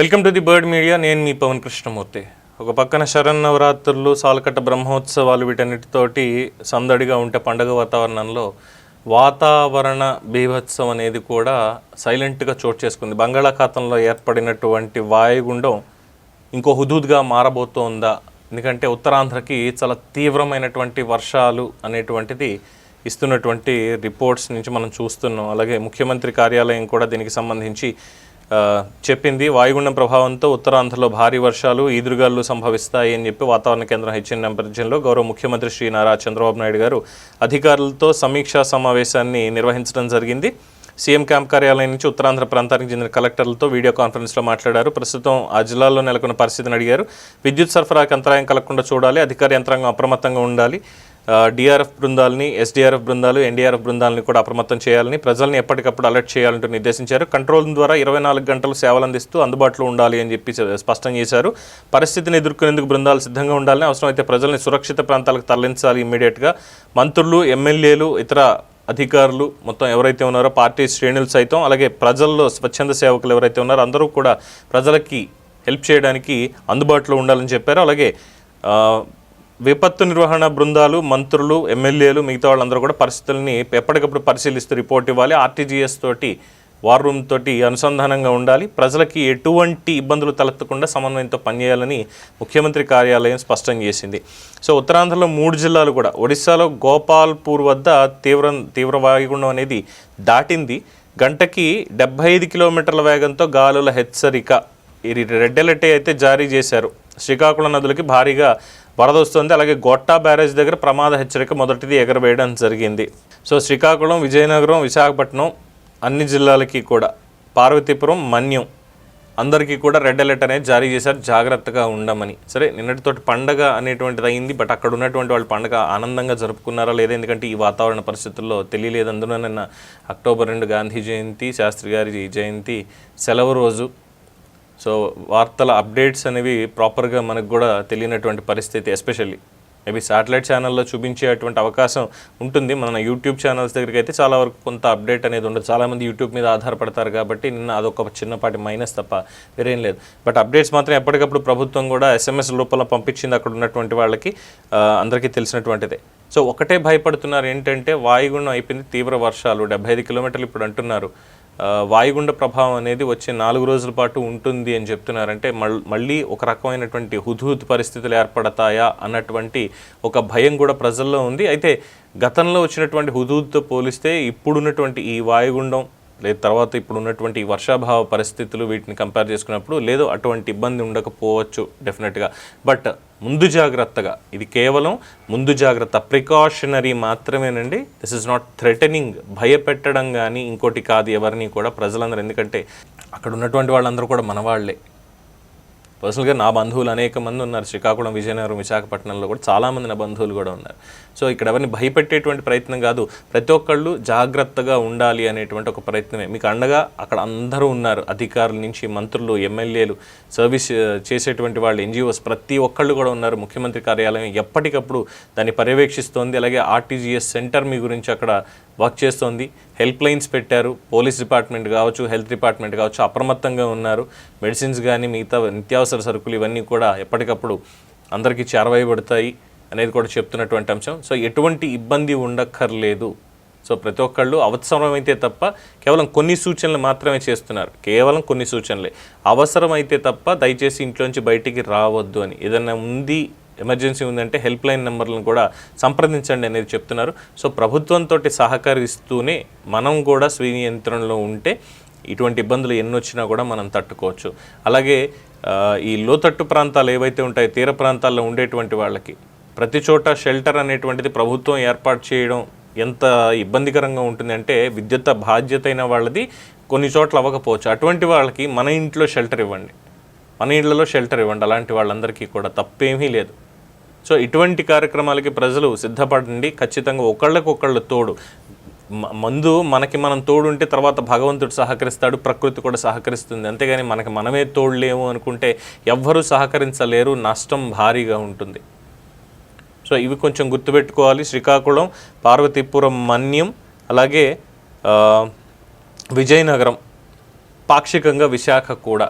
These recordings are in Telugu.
Welcome to the bird media. నేను మీ పవన్ కృష్ణమూర్తి. ఒక పక్కన శరన్నవరాత్రులు సాలకట్ట బ్రహ్మోత్సవాలు వీటన్నిటితోటి సందడిగా ఉంటే పండగ వాతావరణంలో వాతావరణ బీభత్సం అనేది కూడా సైలెంట్గా చోటు చేసుకుంది. బంగాళాఖాతంలో ఏర్పడినటువంటి వాయుగుండం ఇంకో హుదూద్గా మారబోతోందా? ఎందుకంటే ఉత్తరాంధ్రకి చాలా తీవ్రమైనటువంటి వర్షాలు అనేటువంటిది ఇస్తున్నటువంటి రిపోర్ట్స్ నుంచి మనం చూస్తున్నాం. అలాగే ముఖ్యమంత్రి కార్యాలయం కూడా దీనికి సంబంధించి చెప్పింది. వాయుగుండం ప్రభావంతో ఉత్తరాంధ్రలో భారీ వర్షాలు ఈదురుగాలు సంభవిస్తాయి అని చెప్పి వాతావరణ కేంద్రం హెచ్చిన నేపథ్యంలో గౌరవ ముఖ్యమంత్రి శ్రీ నారా చంద్రబాబు నాయుడు గారు అధికారులతో సమీక్షా సమావేశాన్ని నిర్వహించడం జరిగింది. సీఎం క్యాంప్ కార్యాలయం నుంచి ఉత్తరాంధ్ర ప్రాంతానికి చెందిన కలెక్టర్లతో వీడియో కాన్ఫరెన్స్లో మాట్లాడారు. ప్రస్తుతం ఆ జిల్లాలో నెలకొన్న పరిస్థితిని అడిగారు. విద్యుత్ సరఫరాకి అంతరాయం కలగకుండా చూడాలి. అధికార యంత్రాంగం అప్రమత్తంగా ఉండాలి. డిఆర్ఎఫ్ బృందాలని ఎస్డిఆర్ఎఫ్ బృందాలు ఎన్డీఆర్ఎఫ్ బృందాలని కూడా అప్రమత్తం చేయాలని ప్రజల్ని ఎప్పటికప్పుడు అలర్ట్ చేయాలంటూ నిర్దేశించారు. కంట్రోల్ ద్వారా ఇరవై నాలుగు గంటలు సేవలు అందిస్తూ అందుబాటులో ఉండాలి అని చెప్పి స్పష్టం చేశారు. పరిస్థితిని ఎదుర్కొనేందుకు బృందాలు సిద్ధంగా ఉండాలని అవసరమైతే ప్రజల్ని సురక్షిత ప్రాంతాలకు తరలించాలి ఇమ్మీడియట్గా మంత్రులు ఎమ్మెల్యేలు ఇతర అధికారులు మొత్తం ఎవరైతే ఉన్నారో పార్టీ శ్రేణులు సైతం అలాగే ప్రజల్లో స్వచ్ఛంద సేవకులు ఎవరైతే ఉన్నారో అందరూ కూడా ప్రజలకి హెల్ప్ చేయడానికి అందుబాటులో ఉండాలని చెప్పారు. అలాగే విపత్తు నిర్వహణ బృందాలు మంత్రులు ఎమ్మెల్యేలు మిగతా వాళ్ళందరూ కూడా పరిస్థితుల్ని ఎప్పటికప్పుడు పరిశీలిస్తూ రిపోర్ట్ ఇవ్వాలి. ఆర్టీజీఎస్ తోటి వార్ రూమ్ తోటి అనుసంధానంగా ఉండాలి. ప్రజలకి ఎటువంటి ఇబ్బందులు తలెత్తకుండా సమన్వయంతో పనిచేయాలని ముఖ్యమంత్రి కార్యాలయం స్పష్టం చేసింది. సో ఉత్తరాంధ్రలో మూడు జిల్లాలు కూడా ఒడిశాలో గోపాల్పూర్ వద్ద తీవ్ర తీవ్ర వాయుగుండం అనేది దాటింది. గంటకి డెబ్బై ఐదు కిలోమీటర్ల వేగంతో గాలుల హెచ్చరిక. ఇది రెడ్ అలర్ట్ అయితే జారీ చేశారు. శ్రీకాకుళం నదులకి భారీగా వరద వస్తుంది. అలాగే గొట్టా బ్యారేజ్ దగ్గర ప్రమాద హెచ్చరిక మొదటిది ఎగరవేయడం జరిగింది. సో శ్రీకాకుళం విజయనగరం విశాఖపట్నం అన్ని జిల్లాలకి కూడా పార్వతీపురం మన్యం అందరికీ కూడా రెడ్ అలర్ట్ అనేది జారీ చేశారు. జాగ్రత్తగా ఉండమని. సరే నిన్నటితోటి పండగ అనేటువంటిది అయింది. బట్ అక్కడ ఉన్నటువంటి వాళ్ళు పండగ ఆనందంగా జరుపుకున్నారా లేదా? ఎందుకంటే ఈ వాతావరణ పరిస్థితుల్లో తెలియలేదు. అందులో నిన్న అక్టోబర్ రెండు గాంధీ జయంతి శాస్త్రి గారి జయంతి సెలవు రోజు సో వార్తల అప్డేట్స్ అనేవి ప్రాపర్గా మనకు కూడా తెలియనటువంటి పరిస్థితి ఎస్పెషల్లీ. మేబీ శాటిలైట్ ఛానల్లో చూపించేటువంటి అవకాశం ఉంటుంది. మన యూట్యూబ్ ఛానల్స్ దగ్గరికి అయితే చాలా వరకు కొంత అప్డేట్ అనేది ఉండదు. చాలామంది యూట్యూబ్ మీద ఆధారపడతారు కాబట్టి నిన్న అదొక చిన్నపాటి మైనస్ తప్ప వేరేం లేదు. బట్ అప్డేట్స్ మాత్రం ఎప్పటికప్పుడు ప్రభుత్వం కూడా ఎస్ఎంఎస్ రూపంలో పంపించింది అక్కడ ఉన్నటువంటి వాళ్ళకి అందరికీ తెలిసినటువంటిదే. సో ఒకటే భయపడుతున్నారు ఏంటంటే వాయుగుణం అయిపోయింది తీవ్ర వర్షాలు. డెబ్బై ఐదు కిలోమీటర్లు ఇప్పుడు అంటున్నారు. వాయుగుండ ప్రభావం అనేది వచ్చే నాలుగు రోజుల పాటు ఉంటుంది అని చెప్తున్నారంటే మళ్ళీ ఒక రకమైనటువంటి హుద్హుద్ పరిస్థితులు ఏర్పడతాయా అన్నటువంటి ఒక భయం కూడా ప్రజల్లో ఉంది. అయితే గతంలో వచ్చినటువంటి హుదూద్తో పోలిస్తే ఇప్పుడున్నటువంటి ఈ వాయుగుండం లేదు తర్వాత ఇప్పుడు ఉన్నటువంటి వర్షాభావ పరిస్థితులు వీటిని కంపేర్ చేసుకున్నప్పుడు లేదు అటువంటి ఇబ్బంది ఉండకపోవచ్చు డెఫినెట్గా. బట్ ముందు జాగ్రత్తగా. ఇది కేవలం ముందు జాగ్రత్త. ప్రికాషనరీ మాత్రమేనండి. దిస్ ఇస్ నాట్ థ్రెటనింగ్ భయపెట్టడం కానీ ఇంకోటి కాదు ఎవరిని కూడా ప్రజలందరూ. ఎందుకంటే అక్కడ ఉన్నటువంటి వాళ్ళందరూ కూడా మనవాళ్ళే పర్సనల్గా నా బంధువులు అనేక మంది ఉన్నారు. శ్రీకాకుళం విజయనగరం విశాఖపట్నంలో కూడా చాలామంది నా బంధువులు కూడా ఉన్నారు. సో ఇక్కడ ఎవరిని భయపెట్టేటువంటి ప్రయత్నం కాదు. ప్రతి ఒక్కళ్ళు జాగ్రత్తగా ఉండాలి అనేటువంటి ఒక ప్రయత్నమే. మీకు అండగా అక్కడ అందరూ ఉన్నారు. అధికారుల నుంచి మంత్రులు ఎమ్మెల్యేలు సర్వీస్ చేసేటువంటి వాళ్ళు ఎన్జిఓస్ ప్రతి ఒక్కళ్ళు కూడా ఉన్నారు. ముఖ్యమంత్రి కార్యాలయం ఎప్పటికప్పుడు దాన్ని పర్యవేక్షిస్తోంది. అలాగే ఆర్టీజీఎస్ సెంటర్ మీ గురించి అక్కడ వర్క్ చేస్తోంది. హెల్ప్ లైన్స్ పెట్టారు. పోలీస్ డిపార్ట్మెంట్ కావచ్చు హెల్త్ డిపార్ట్మెంట్ కావచ్చు అప్రమత్తంగా ఉన్నారు. మెడిసిన్స్ కానీ మిగతా నిత్యావసర సరుకులు ఇవన్నీ కూడా ఎప్పటికప్పుడు అందరికీ చేరవేయబడతాయి అనేది కూడా చెప్తున్నటువంటి అంశం. సో ఎటువంటి ఇబ్బంది ఉండక్కర్లేదు. సో ప్రతి ఒక్కళ్ళు అవసరమైతే తప్ప కేవలం కొన్ని సూచనలు మాత్రమే చేస్తున్నారు. కేవలం కొన్ని సూచనలే. అవసరమైతే తప్ప దయచేసి ఇంట్లోంచి బయటికి రావద్దు అని. ఏదైనా ఉంది ఎమర్జెన్సీ ఉందంటే హెల్ప్ లైన్ నెంబర్లను కూడా సంప్రదించండి అనేది చెప్తున్నారు. సో ప్రభుత్వంతో సహకరిస్తూనే మనం కూడా స్వీయ నియంత్రణలో ఉంటే ఇటువంటి ఇబ్బందులు ఎన్ని వచ్చినా కూడా మనం తట్టుకోవచ్చు. అలాగే ఈ లోతట్టు ప్రాంతాలు ఏవైతే ఉంటాయో తీర ప్రాంతాల్లో ఉండేటువంటి వాళ్ళకి ప్రతి చోట షెల్టర్ అనేటువంటిది ప్రభుత్వం ఏర్పాటు చేయడం ఎంత ఇబ్బందికరంగా ఉంటుంది అంటే విద్యుత్ బాధ్యత అయిన వాళ్ళది కొన్ని చోట్ల అవ్వకపోవచ్చు. అటువంటి వాళ్ళకి మన ఇంట్లో షెల్టర్ ఇవ్వండి. మన ఇళ్ళలో షెల్టర్ ఇవ్వండి. అలాంటి వాళ్ళందరికీ కూడా తప్పేమీ లేదు. సో ఇటువంటి కార్యక్రమాలకి ప్రజలు సిద్ధపడండి. ఖచ్చితంగా ఒకళ్ళకొకళ్ళు తోడు. మందు మనకి మనం తోడు ఉంటే తర్వాత భగవంతుడు సహకరిస్తాడు ప్రకృతి కూడా సహకరిస్తుంది. అంతేగాని మనకి మనమే తోడులేము అనుకుంటే ఎవ్వరూ సహకరించలేరు నష్టం భారీగా ఉంటుంది. సో ఇవి కొంచెం గుర్తుపెట్టుకోవాలి. శ్రీకాకుళం పార్వతీపురం మన్యం అలాగే విజయనగరం పాక్షికంగా విశాఖ కూడా.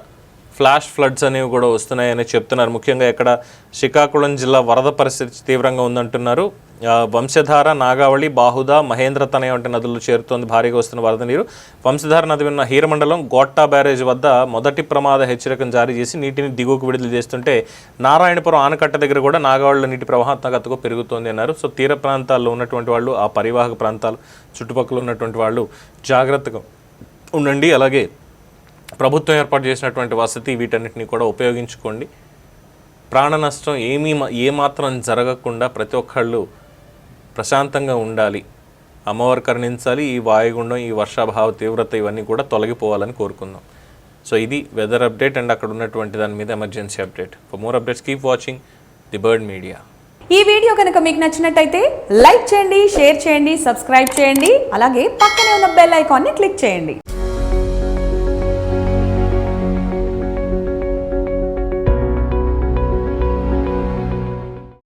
ఫ్లాష్ ఫ్లడ్స్ అనేవి కూడా వస్తున్నాయని చెప్తున్నారు. ముఖ్యంగా ఇక్కడ శ్రీకాకుళం జిల్లా వరద పరిస్థితి తీవ్రంగా ఉందంటున్నారు. వంశధార నాగావళి బాహుద మహేంద్ర తనయ వంటి నదులు చేరుతోంది భారీగా వస్తున్న వరద నీరు. వంశధార నది ఉన్న హీరమండలం గోట్టా బ్యారేజ్ వద్ద మొదటి ప్రమాద హెచ్చరికను జారీ చేసి నీటిని దిగువకు విడుదల చేస్తుంటే నారాయణపురం ఆనకట్ట దగ్గర కూడా నాగావళిలో నీటి ప్రవాహాత్మకతకు పెరుగుతోంది అన్నారు. సో తీర ప్రాంతాల్లో ఉన్నటువంటి వాళ్ళు ఆ పరివాహక ప్రాంతాలు చుట్టుపక్కల ఉన్నటువంటి వాళ్ళు జాగ్రత్తగా ఉండండి. అలాగే ప్రభుత్వం ఏర్పాటు చేసినటువంటి వసతి వీటన్నిటిని కూడా ఉపయోగించుకోండి. ప్రాణ నష్టం ఏమీ ఏమాత్రం జరగకుండా ప్రతి ఒక్కళ్ళు ప్రశాంతంగా ఉండాలి. అమ్మవారు కరుణించాలి ఈ వాయుగుండం ఈ వర్షాభావ తీవ్రత ఇవన్నీ కూడా తొలగిపోవాలని కోరుకుందాం. సో ఇది వెదర్ అప్డేట్ అండ్ అక్కడ ఉన్నటువంటి దాని మీద emergency update. For more updates keep watching the bird media ఈ వీడియో కనుక మీకు నచ్చినట్టయితే లైక్ చేయండి షేర్ చేయండి సబ్స్క్రైబ్ చేయండి అలాగే పక్కనే ఉన్న బెల్ ఐకాన్ని క్లిక్ చేయండి.